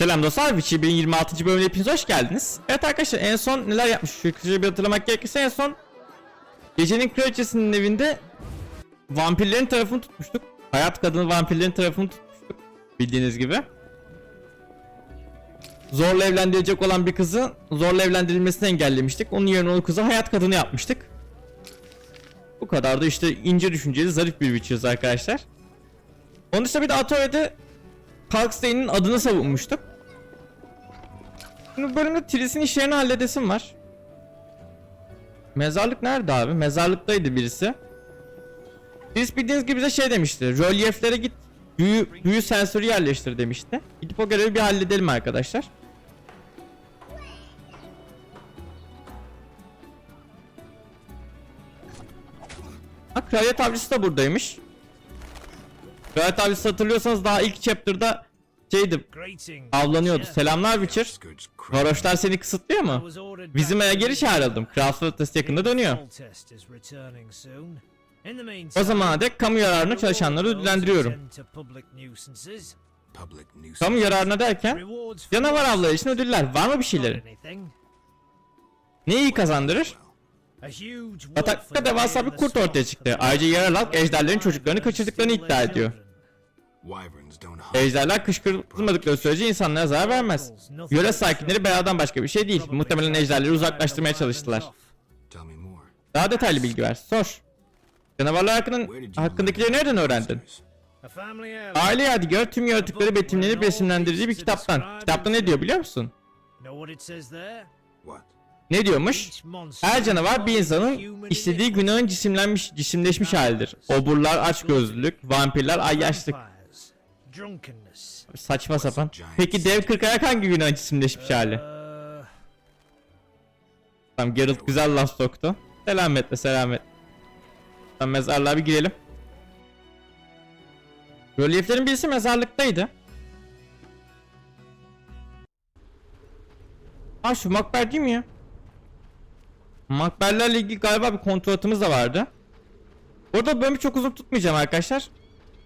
Selam dostlar, Witcher 2026. bölümüne hepiniz hoş geldiniz. Evet arkadaşlar en son neler yapmış? Şu bir hatırlamak gerekirse en son Gecenin Kraliçesi'nin evinde vampirlerin tarafını tutmuştuk. Hayat kadını vampirlerin tarafını tutmuştuk. Bildiğiniz gibi. Zorla evlendirecek olan bir kızı zorla evlendirilmesini engellemiştik. Onun yerine o kızı hayat kadını yapmıştık. Bu kadar da işte ince düşünceli zarif bir Witcher'ız arkadaşlar. Onun dışında bir de Atora'da Parkstein'in adını savunmuştuk. Şimdi bu bölümde Tris'in işlerini halledesim var. Mezarlık nerede abi? Mezarlıktaydı birisi. Tris bildiğiniz gibi bize şey demişti. Rölyeflere git büyü, büyü sensörü yerleştir demişti. Gidip o görevi bir halledelim arkadaşlar. Ha kraliyet avcısı da buradaymış. Kraliyet avcısı hatırlıyorsanız daha ilk chapter'da şeydi avlanıyordu. Selamlar Witcher. Varoşlar seni kısıtlıyor mu? Bizim aya geri çağrıldım. Kraliyet testi yakında dönüyor. O zamana dek kamu yararına çalışanları ödüllendiriyorum. Kamu yararına derken canavar avları için ödüller. Var mı bir şeyleri? Ne iyi kazandırır? Bataklıkta devasa bir kurt ortaya çıktı. Ayrıca yerel halk ejderlerin çocuklarını kaçırdıklarını iddia ediyor. Ejderler kışkırtılmadıkları sürece insanlara zarar vermez. Yöre sakinleri beladan başka bir şey değil. Muhtemelen ejderleri uzaklaştırmaya çalıştılar. Daha detaylı bilgi ver. Sor. Canavarlar hakkında, hakkındakileri nereden öğrendin? Aile Yadigar tüm yaratıkları betimlenip resimlendirdiği bir kitaptan. Kitapta ne diyor biliyor musun? Ne diyormuş? Her canavar bir insanın istediği günahın cisimlenmiş, cisimleşmiş halidir. Oburlar açgözlülük, vampirler ayyaşlık. Saçma sapan. Peki dev kırk ayak hangi günahın cisimleşmiş hali? Tamam Geralt güzel laf soktu. Selametle selamet. Tamam mezarlığa bir girelim. Rölyeflerin birisi mezarlıktaydı. Ha şu makber değil mi ya? Makberlerle ilgili galiba bir kontratımız da vardı. Burada bölümü çok uzun tutmayacağım arkadaşlar.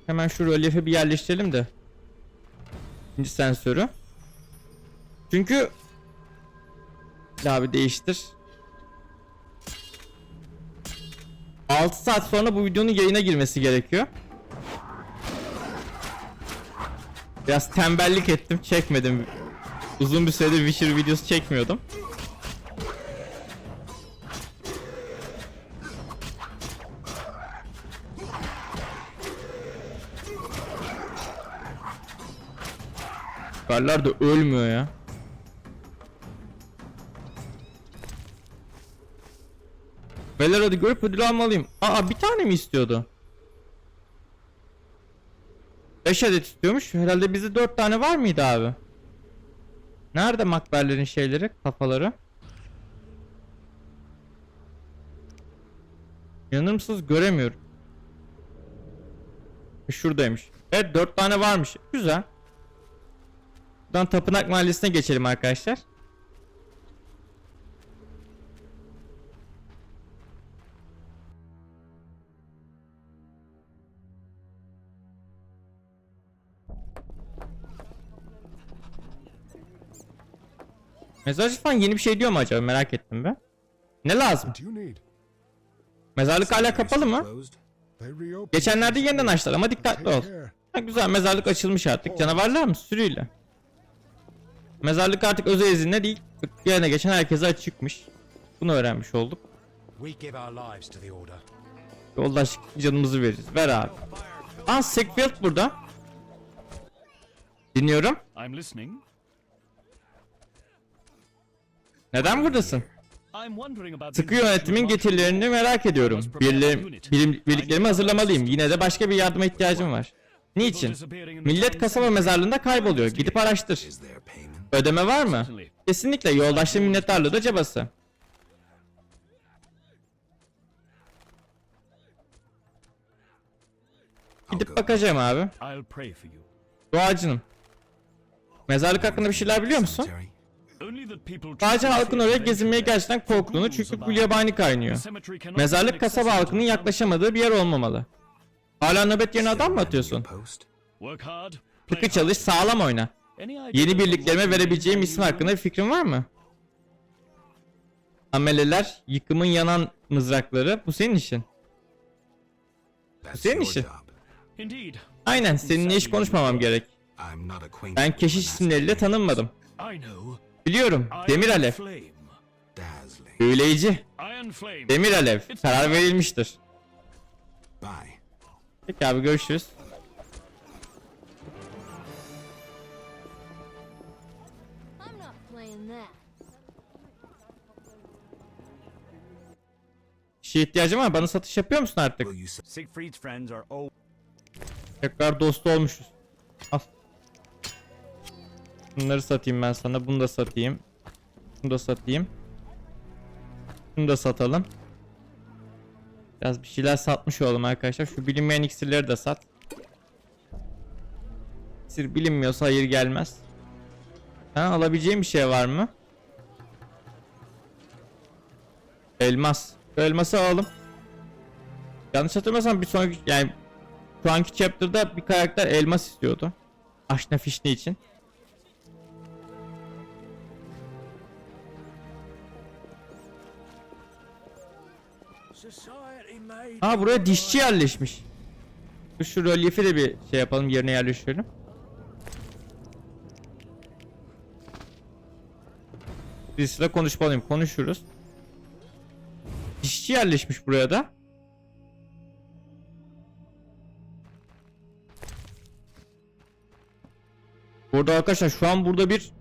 Hemen şu rölyefe bir yerleştirelim de. İkinci sensörü. Çünkü abi değiştir. 6 saat sonra bu videonun yayına girmesi gerekiyor. Biraz tembellik ettim, çekmedim. Uzun bir süredir Witcher videosu çekmiyordum. Karlar da ölmüyor ya. Beyler hadi görüp ödül almalıyım. Aa bir tane mi istiyordu? 5 adet istiyormuş. Herhalde bizde 4 tane var mıydı abi? Nerede makberlerin şeyleri, kafaları? İnanır mısınız göremiyorum. Şuradaymış. Evet 4 tane varmış. Güzel. Buradan Tapınak Mahallesi'ne geçelim arkadaşlar. Mezarcı falan yeni bir şey diyor mu acaba merak ettim be. Ne lazım? Mezarlık hala kapalı mı? Geçenlerde yeniden açtılar ama dikkatli ol. Ha, güzel mezarlık açılmış artık. Canavarlar mı? Sürüyle. Mezarlık artık özel izinle değil. Yerine geçen herkese açıkmış. Bunu öğrenmiş olduk. We give our lives to the order. Yoldaş canımızı veririz. Ver abi. Aa Sickfield burada. Dinliyorum. I'm listening. Neden buradasın? Sıkı yönetimin getirilerini merak ediyorum. Birli, birim, birliklerimi hazırlamalıyım. Yine de başka bir yardıma ihtiyacım var. Niçin? Millet kasaba mezarlığında kayboluyor. Gidip araştır. Ödeme var mı? Kesinlikle yoldaşlığı minnettarlığı da cabası. Gidip bakacağım abi. Doğacınım. Mezarlık hakkında bir şeyler biliyor musun? Sadece halkın oraya gezinmeye gerçekten korktuğunu çünkü bu yabani kaynıyor. Mezarlık kasaba halkının yaklaşamadığı bir yer olmamalı. Hala nöbet yerine adam mı atıyorsun? Sıkı çalış sağlam oyna. Yeni birliklerime verebileceğim isim hakkında bir fikrin var mı? Ameleler, yıkımın yanan mızrakları. Bu senin işin. That's Senin işin. Aynen seninle hiç konuşmamam gerek. Ben keşiş isimleriyle tanınmadım. Biliyorum. Demir Alev. Büyüleyici. Demir Alev. Karar verilmiştir. Bye. Peki abi görüşürüz. I'm not playing that. Bir şeye ihtiyacım var. Bana satış yapıyor musun artık? Siegfried's friends are Tekrar dost olmuşuz. Al. Bunları satayım ben sana. Bunu da satayım. Bunu da satayım. Bunu da satalım. Biraz bir şeyler satmış olalım arkadaşlar. Şu bilinmeyen iksirleri de sat. İksir bilinmiyorsa hayır gelmez. Ha, alabileceğim bir şey var mı? Elmas. Şu elması alalım. Yanlış hatırlamıyorsam bir sonraki yani şu anki chapter'da bir karakter elmas istiyordu. Aşna fişni için. Ha buraya dişçi yerleşmiş. Şu rölyefi de bir şey yapalım yerine yerleştirelim. Birisiyle konuşmalıyım. Konuşuruz. Dişçi yerleşmiş buraya da. Burada arkadaşlar şu an burada bir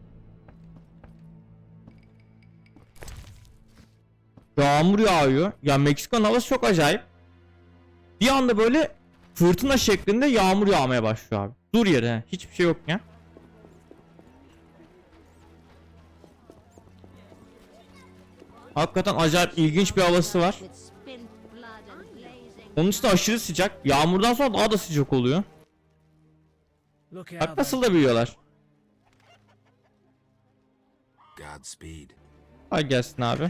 Yağmur yağıyor. Ya Meksikan havası çok acayip. Bir anda böyle fırtına şeklinde yağmur yağmaya başlıyor abi. Dur yere he. hiçbir şey yok ya. Hakikaten acayip ilginç bir havası var. Onun üstü aşırı sıcak. Yağmurdan sonra daha da sıcak oluyor. Bak nasıl da büyüyorlar. Godspeed. Ay gelsin abi.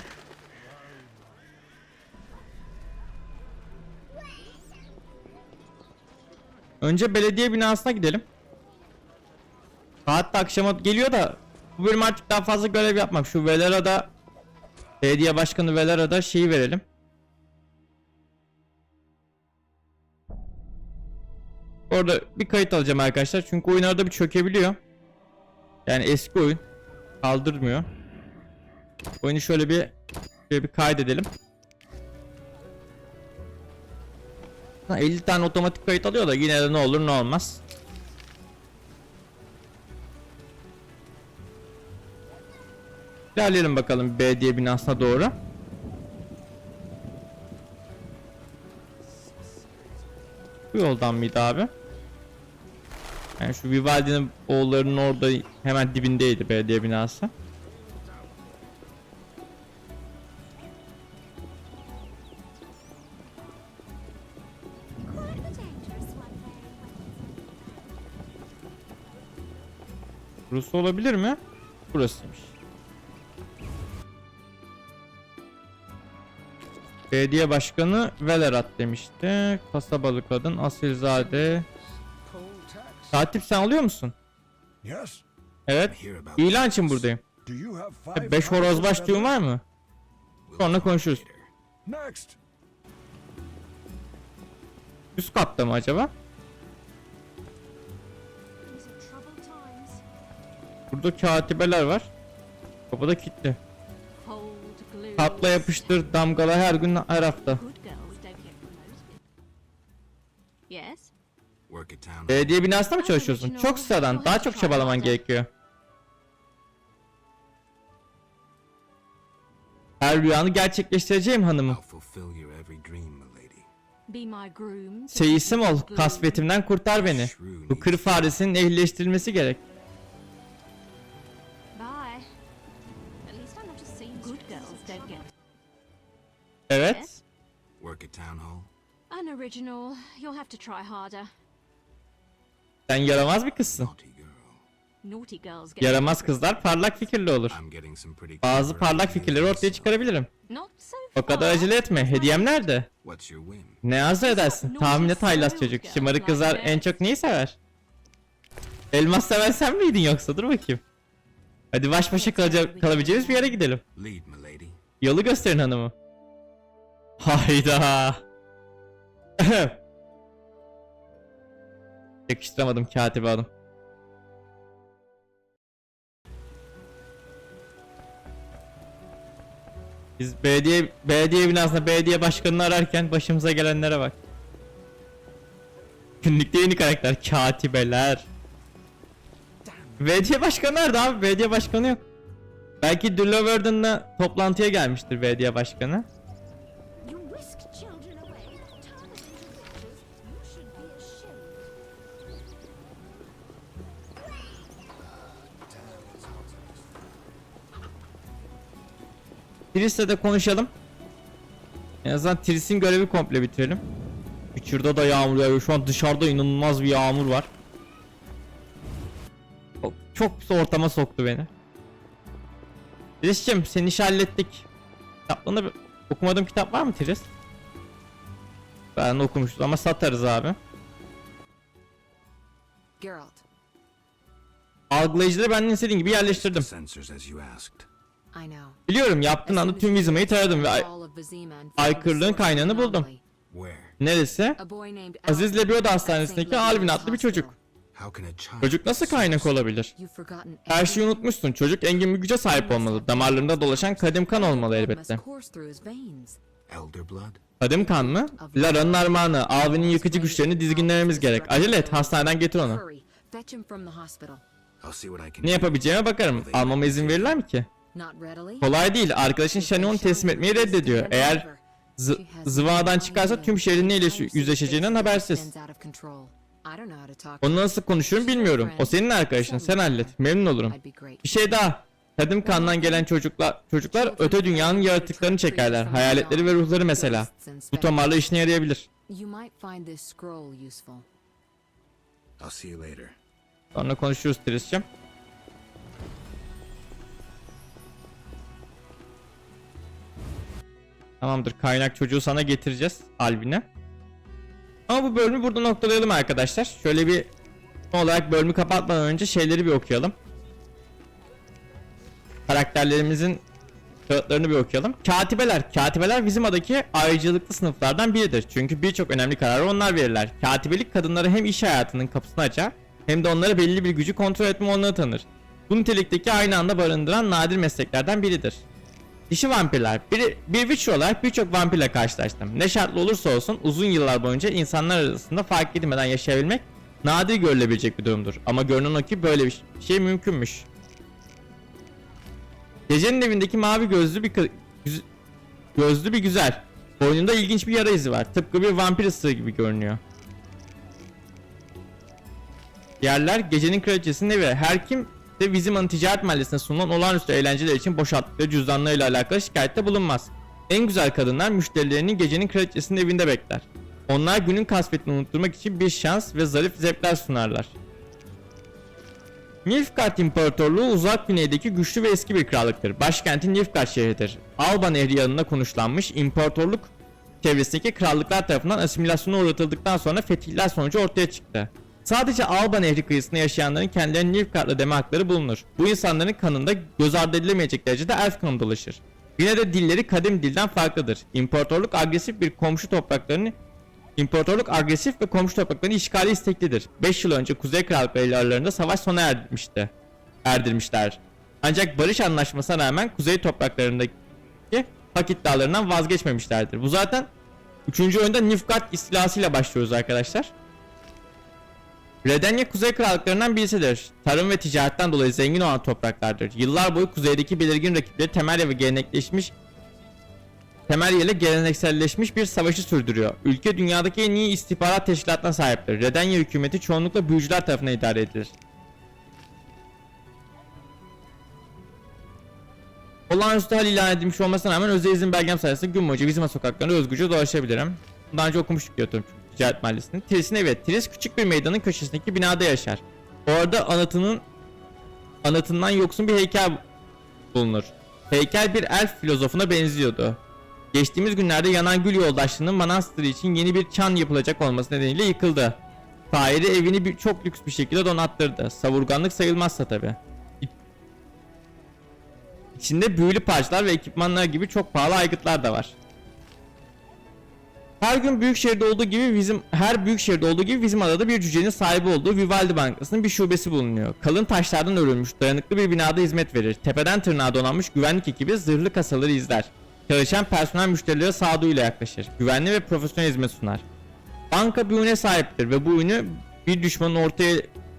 Önce belediye binasına gidelim. Saat de akşama geliyor da bu bölüm artık daha fazla görev yapmak. Şu Velera'da belediye başkanı Velera'da şeyi verelim. Orada bir kayıt alacağım arkadaşlar. Çünkü oyun arada bir çökebiliyor. Yani eski oyun. Kaldırmıyor. Oyunu şöyle bir şöyle bir kaydedelim. Ha, 50 tane otomatik kayıt alıyor da yine de ne olur ne olmaz. İlerleyelim bakalım belediye binasına doğru. Bu yoldan mıydı abi? Yani şu Vivaldi'nin oğullarının orada hemen dibindeydi belediye binası. Burası olabilir mi? Burasıymış. Belediye başkanı Velerat demişti. Kasabalı kadın Asilzade. Katip sen alıyor musun? Evet. İlan için buradayım. Do you have five 5 horoz houses başlığın together? var mı? Sonra konuşuruz. Üst katta mı acaba? Burada katibeler var. Kapıda kilitli. Tatla yapıştır damgala her gün her hafta. Belediye binasında mı çalışıyorsun? Çok sıradan. Daha çok çabalaman gerekiyor. Her rüyanı gerçekleştireceğim hanımım. Seyisim ol. Kasvetimden kurtar beni. Bu kır faresinin ehlileştirilmesi gerek. Town hall. Unoriginal. You'll have to try harder. Sen yaramaz bir kızsın. Naughty girl. Naughty girls get. Yaramaz kızlar parlak fikirli olur. I'm getting some pretty Bazı parlak fikirleri ortaya çıkarabilirim. Not so O kadar far. acele etme. Hediyem nerede? What's your whim? Ne arzu edersin? Tahmin et haylaz çocuk. Şımarık kızlar en çok neyi sever? Elmas seven sen miydin yoksa? Dur bakayım. Hadi baş başa kalacak, kalabileceğimiz bir yere gidelim. Lead, milady. Yolu gösterin hanımı. Hayda. Yakıştıramadım katibi hanım. Biz belediye belediye binasında belediye başkanını ararken başımıza gelenlere bak. Günlükte yeni karakter katibeler. Belediye başkanı nerede abi? Belediye başkanı yok. Belki Dulloverden'la toplantıya gelmiştir belediye başkanı. Tris'le de konuşalım. En azından Tris'in görevi komple bitirelim. Witcher'da da yağmur yağıyor. Şu an dışarıda inanılmaz bir yağmur var. Çok, çok pis ortama soktu beni. Tris'cim seni işi hallettik. Kitaplarında bir- okumadığım kitap var mı Tris? Ben okumuştum ama satarız abi. Geralt, Algılayıcıları benden istediğin gibi yerleştirdim. Biliyorum yaptığın anda tüm Vizima'yı taradım ve ay- aykırılığın kaynağını buldum. neresi? Aziz Alvin Lebioda Hastanesi'ndeki St. Alvin adlı bir çocuk. Çocuk nasıl kaynak olabilir? Her şeyi unutmuşsun. Çocuk engin bir güce sahip olmalı. Damarlarında dolaşan kadim kan olmalı elbette. Kadim kan mı? Lara'nın armağanı. Alvin'in yıkıcı güçlerini dizginlememiz gerek. Acele et. Hastaneden getir onu. Ne yapabileceğime bakarım. Almama izin verirler mi ki? Not readily. Kolay değil. Arkadaşın Shannon'u teslim etmeyi reddediyor. Eğer zı- zıvadan çıkarsa tüm şehrin neyle şu- yüzleşeceğinden habersiz. Onunla nasıl konuşurum bilmiyorum. O senin arkadaşın. Sen hallet. Memnun olurum. Bir şey daha. Kadim kandan gelen çocuklar çocuklar öte dünyanın yaratıklarını çekerler. Hayaletleri ve ruhları mesela. Bu tomarla işine yarayabilir. Sonra konuşuruz Tris'cim. Tamamdır kaynak çocuğu sana getireceğiz Alvin'e. Ama bu bölümü burada noktalayalım arkadaşlar. Şöyle bir son olarak bölümü kapatmadan önce şeyleri bir okuyalım. Karakterlerimizin kağıtlarını bir okuyalım. Katibeler. Katibeler Vizima'daki ayrıcalıklı sınıflardan biridir. Çünkü birçok önemli kararı onlar verirler. Katibelik kadınlara hem iş hayatının kapısını açar hem de onlara belli bir gücü kontrol etme olanı tanır. Bu nitelikteki aynı anda barındıran nadir mesleklerden biridir. Dişi vampirler. Bir, bir Witcher olarak birçok vampirle karşılaştım. Ne şartlı olursa olsun uzun yıllar boyunca insanlar arasında fark edilmeden yaşayabilmek nadir görülebilecek bir durumdur. Ama görünen o ki böyle bir şey mümkünmüş. Gecenin evindeki mavi gözlü bir güz- gözlü bir güzel. Boynunda ilginç bir yara izi var. Tıpkı bir vampir ısırığı gibi görünüyor. Yerler gecenin kraliçesinin evi. Her kim de Vizima'nın ticaret mahallesine sunulan olağanüstü eğlenceler için boşalttıkları cüzdanlarıyla alakalı şikayette bulunmaz. En güzel kadınlar müşterilerini gecenin kraliçesinin evinde bekler. Onlar günün kasvetini unutturmak için bir şans ve zarif zevkler sunarlar. Nilfgaard İmparatorluğu uzak güneydeki güçlü ve eski bir krallıktır. Başkenti Nilfgaard şehridir. Alba Nehri yanında konuşlanmış imparatorluk çevresindeki krallıklar tarafından asimilasyona uğratıldıktan sonra fetihler sonucu ortaya çıktı. Sadece Alba Nehri kıyısında yaşayanların kendilerini Nilfgaard'la deme hakları bulunur. Bu insanların kanında göz ardı edilemeyecek derecede elf kanı dolaşır. Yine de dilleri kadim dilden farklıdır. İmparatorluk agresif bir komşu topraklarını İmparatorluk agresif ve komşu topraklarını işgali isteklidir. 5 yıl önce Kuzey Krallıkları ile aralarında savaş sona erdirmişti. Erdirmişler. Ancak barış anlaşmasına rağmen Kuzey topraklarındaki hak iddialarından vazgeçmemişlerdir. Bu zaten 3. oyunda Nilfgaard istilasıyla başlıyoruz arkadaşlar. Redenya Kuzey Krallıklarından birisidir. Tarım ve ticaretten dolayı zengin olan topraklardır. Yıllar boyu kuzeydeki belirgin rakipleri Temerya ve gelenekleşmiş Temerya ile gelenekselleşmiş bir savaşı sürdürüyor. Ülke dünyadaki en iyi istihbarat teşkilatına sahiptir. Redenya hükümeti çoğunlukla büyücüler tarafından idare edilir. Olağanüstü hal ilan edilmiş olmasına rağmen özel izin belgem sayesinde gün boyunca Vizima sokaklarında özgürce dolaşabilirim. Daha önce okumuştuk diyordum ticaret mahallesini. Tris'in evi. Tris küçük bir meydanın köşesindeki binada yaşar. Orada anıtının anıtından yoksun bir heykel bulunur. Heykel bir elf filozofuna benziyordu. Geçtiğimiz günlerde yanan gül yoldaşlığının manastırı için yeni bir çan yapılacak olması nedeniyle yıkıldı. Şairi evini bir, çok lüks bir şekilde donattırdı. Savurganlık sayılmazsa tabi. İçinde büyülü parçalar ve ekipmanlar gibi çok pahalı aygıtlar da var. Her gün büyük şehirde olduğu gibi bizim her büyük şehirde olduğu gibi bizim adada bir cücenin sahibi olduğu Vivaldi Bankası'nın bir şubesi bulunuyor. Kalın taşlardan örülmüş dayanıklı bir binada hizmet verir. Tepeden tırnağa donanmış güvenlik ekibi zırhlı kasaları izler. Çalışan personel müşterilere sağduyuyla yaklaşır. Güvenli ve profesyonel hizmet sunar. Banka bir ürüne sahiptir ve bu ürünü bir düşmanın ortaya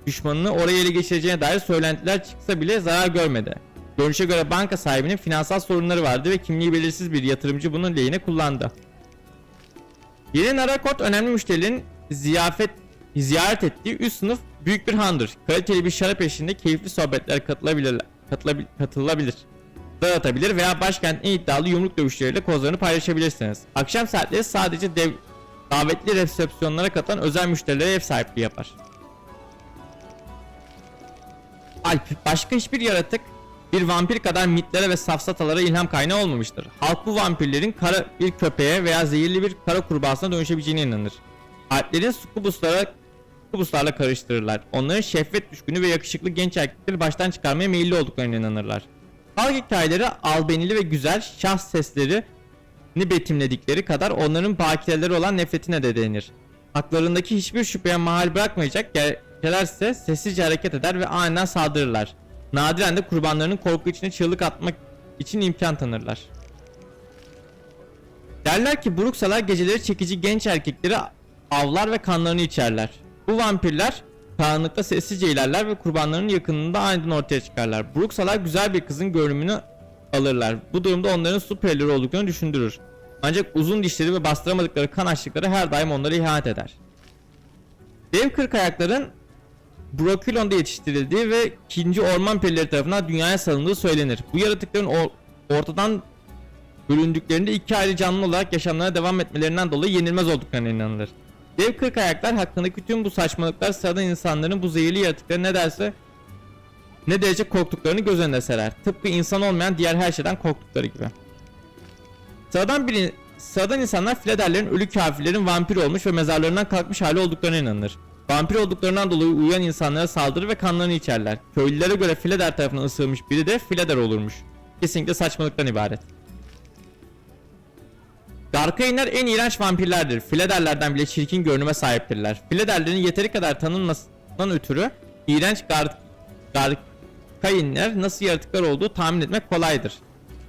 düşmanını oraya ele geçireceğine dair söylentiler çıksa bile zarar görmedi. Görünüşe göre banka sahibinin finansal sorunları vardı ve kimliği belirsiz bir yatırımcı bunun lehine kullandı. Yeni Narakot önemli müşterilerin ziyafet ziyaret ettiği üst sınıf büyük bir handır. Kaliteli bir şarap eşliğinde keyifli sohbetler katılabilir, katılabil, katılabilir. Dağıtabilir veya başkentin en iddialı yumruk dövüşleriyle kozlarını paylaşabilirsiniz. Akşam saatleri sadece dev, davetli resepsiyonlara katılan özel müşterilere ev sahipliği yapar. Alp, başka hiçbir yaratık bir vampir kadar mitlere ve safsatalara ilham kaynağı olmamıştır. Halk bu vampirlerin kara bir köpeğe veya zehirli bir kara kurbağasına dönüşebileceğine inanır. Alplerin sukubuslara sukubuslarla karıştırırlar. Onların şehvet düşkünü ve yakışıklı genç erkekleri baştan çıkarmaya meyilli olduklarına inanırlar. Halk hikayeleri albenili ve güzel şah sesleri ni betimledikleri kadar onların bakireleri olan nefretine de denir. Haklarındaki hiçbir şüpheye mahal bırakmayacak gerçeklerse sessizce hareket eder ve aniden saldırırlar. Nadiren de kurbanlarının korku içine çığlık atmak için imkan tanırlar. Derler ki Bruksalar geceleri çekici genç erkekleri avlar ve kanlarını içerler. Bu vampirler karanlıkta sessizce ilerler ve kurbanlarının yakınında aniden ortaya çıkarlar. Bruksalar güzel bir kızın görünümünü alırlar. Bu durumda onların su perileri olduklarını düşündürür. Ancak uzun dişleri ve bastıramadıkları kan açlıkları her daim onlara ihanet eder. Dev kırk ayakların Brokilon'da yetiştirildiği ve ikinci orman perileri tarafından dünyaya salındığı söylenir. Bu yaratıkların ortadan bölündüklerinde iki ayrı canlı olarak yaşamlarına devam etmelerinden dolayı yenilmez olduklarına inanılır. Dev kırk ayaklar hakkındaki tüm bu saçmalıklar sıradan insanların bu zehirli yaratıkları ne derse ne derece korktuklarını göz önüne serer. Tıpkı insan olmayan diğer her şeyden korktukları gibi. Sıradan bir sıradan insanlar Flederlerin ölü kafirlerin vampir olmuş ve mezarlarından kalkmış hali olduklarına inanır. Vampir olduklarından dolayı uyuyan insanlara saldırır ve kanlarını içerler. Köylülere göre Fleder tarafından ısırılmış biri de Fleder olurmuş. Kesinlikle saçmalıktan ibaret. Darkainler en iğrenç vampirlerdir. Flederlerden bile çirkin görünüme sahiptirler. Flederlerin yeteri kadar tanınmasından ötürü iğrenç gar Garkainler nasıl yaratıklar olduğu tahmin etmek kolaydır.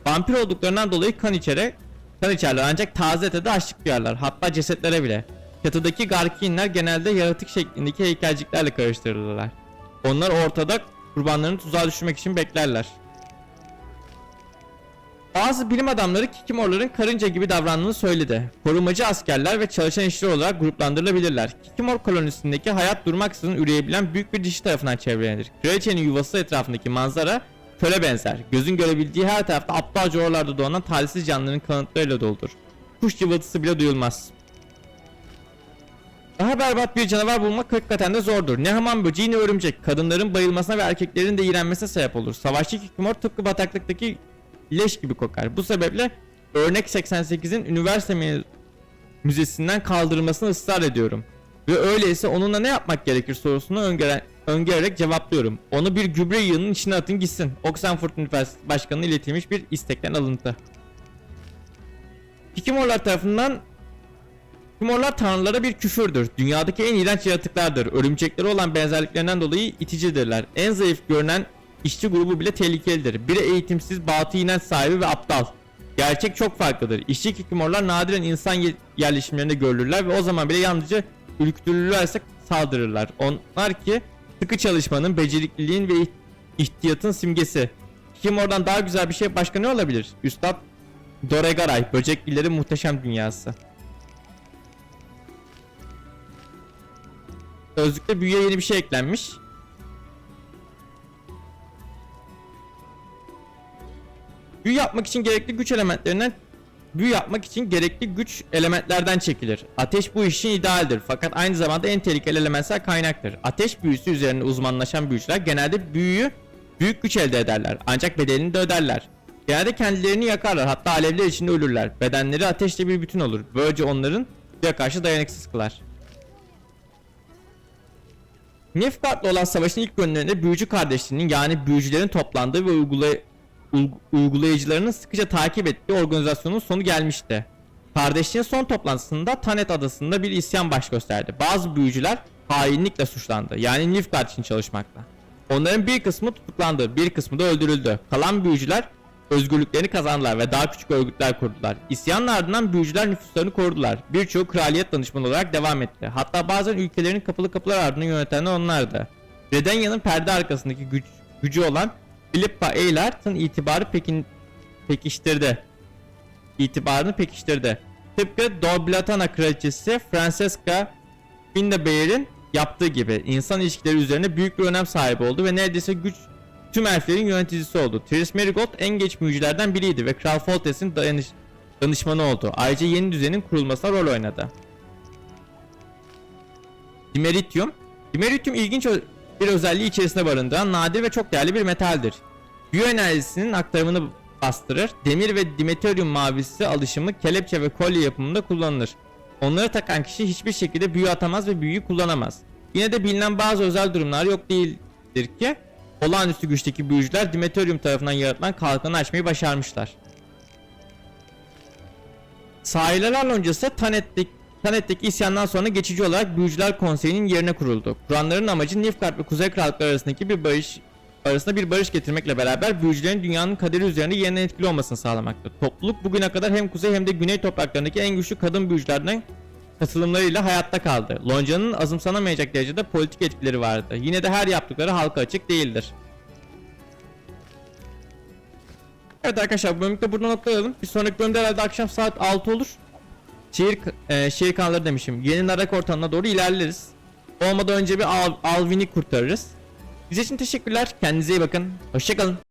Vampir olduklarından dolayı kan içere kan içerler ancak taze ete de açlık duyarlar. Hatta cesetlere bile. Çatıdaki Garkinler genelde yaratık şeklindeki heykelciklerle karıştırılırlar. Onlar ortada kurbanlarını tuzağa düşürmek için beklerler. Bazı bilim adamları Kikimorların karınca gibi davrandığını söyledi. Korumacı askerler ve çalışan işçiler olarak gruplandırılabilirler. Kikimor kolonisindeki hayat durmaksızın üreyebilen büyük bir dişi tarafından çevrelenir. Kraliçenin yuvası etrafındaki manzara köle benzer. Gözün görebildiği her tarafta aptalca oralarda doğan talihsiz canlıların kanıtlarıyla doludur. Kuş cıvıltısı bile duyulmaz. Daha berbat bir canavar bulmak hakikaten de zordur. Ne hamam böceği ne örümcek. Kadınların bayılmasına ve erkeklerin de iğrenmesine sebep olur. Savaşçı Kikimor tıpkı bataklıktaki leş gibi kokar. Bu sebeple örnek 88'in üniversite mü- müzesinden kaldırılmasını ısrar ediyorum. Ve öyleyse onunla ne yapmak gerekir sorusunu öngören, öngörerek cevaplıyorum. Onu bir gübre yığının içine atın gitsin. Oxford Üniversitesi Başkanı'na iletilmiş bir istekten alıntı. Kikimorlar tarafından Timorlar tanrılara bir küfürdür. Dünyadaki en iğrenç yaratıklardır. Örümceklere olan benzerliklerinden dolayı iticidirler. En zayıf görünen işçi grubu bile tehlikelidir. Biri eğitimsiz, batı inanç sahibi ve aptal. Gerçek çok farklıdır. İşçi kikimorlar nadiren insan ye- yerleşimlerinde görülürler ve o zaman bile yalnızca ürktürülürlerse saldırırlar. Onlar ki sıkı çalışmanın, becerikliliğin ve iht- ihtiyatın simgesi. Kikimordan daha güzel bir şey başka ne olabilir? Üstad Doregaray, böceklilerin muhteşem dünyası. Sözlükte büyüye yeni bir şey eklenmiş. Büyü yapmak için gerekli güç elementlerinden büyü yapmak için gerekli güç elementlerden çekilir. Ateş bu iş için idealdir fakat aynı zamanda en tehlikeli elementsel kaynaktır. Ateş büyüsü üzerinde uzmanlaşan büyücüler genelde büyüyü büyük güç elde ederler ancak bedelini de öderler. Genelde kendilerini yakarlar hatta alevler içinde ölürler. Bedenleri ateşle bir bütün olur. Böylece onların suya karşı dayanıksız kılar. Nilfgaard'la olan savaşın ilk günlerinde büyücü kardeşliğinin yani büyücülerin toplandığı ve uygulay uyg- uygulayıcılarının sıkıca takip ettiği organizasyonun sonu gelmişti. Kardeşliğin son toplantısında Tanet adasında bir isyan baş gösterdi. Bazı büyücüler hainlikle suçlandı. Yani Nilfgaard için çalışmakla. Onların bir kısmı tutuklandı, bir kısmı da öldürüldü. Kalan büyücüler özgürlüklerini kazandılar ve daha küçük örgütler kurdular. İsyanın ardından büyücüler nüfuslarını korudular. Birçoğu kraliyet danışmanı olarak devam etti. Hatta bazen ülkelerin kapılı kapılar ardından yönetenler onlardı. Redanya'nın perde arkasındaki güç, gücü olan Philippa Eylart'ın itibarı pekin, pekiştirdi. İtibarını pekiştirdi. Tıpkı Doblatana kraliçesi Francesca Windebayer'in yaptığı gibi insan ilişkileri üzerine büyük bir önem sahibi oldu ve neredeyse güç tüm elflerin yöneticisi oldu. Triss Merigold en geç büyücülerden biriydi ve Kral Foltest'in dayanış, danışmanı oldu. Ayrıca yeni düzenin kurulmasına rol oynadı. Dimeritium Dimeritium ilginç bir özelliği içerisinde barındıran nadir ve çok değerli bir metaldir. Biyoenerjisinin aktarımını bastırır. Demir ve dimeterium mavisi alışımı kelepçe ve kolye yapımında kullanılır. Onları takan kişi hiçbir şekilde büyü atamaz ve büyüyü kullanamaz. Yine de bilinen bazı özel durumlar yok değildir ki olağanüstü güçteki büyücüler Dimeterium tarafından yaratılan kalkanı açmayı başarmışlar. Sahileler öncesi Tanet'teki, Tanet'teki isyandan sonra geçici olarak Büyücüler Konseyi'nin yerine kuruldu. Kuranların amacı Nilfgaard ve Kuzey Krallıkları arasındaki bir barış arasında bir barış getirmekle beraber büyücülerin dünyanın kaderi üzerinde yeniden etkili olmasını sağlamaktı. Topluluk bugüne kadar hem kuzey hem de güney topraklarındaki en güçlü kadın büyücülerden katılımlarıyla hayatta kaldı. Lonca'nın azımsanamayacak derecede politik etkileri vardı. Yine de her yaptıkları halka açık değildir. Evet arkadaşlar bu bölümde burada noktalayalım. Bir sonraki bölümde herhalde akşam saat 6 olur. Şehir, e, şehir kanalları demişim. Yeni Narak ortamına doğru ilerleriz. Olmadan önce bir Al Alvin'i kurtarırız. Bize için teşekkürler. Kendinize iyi bakın. Hoşçakalın.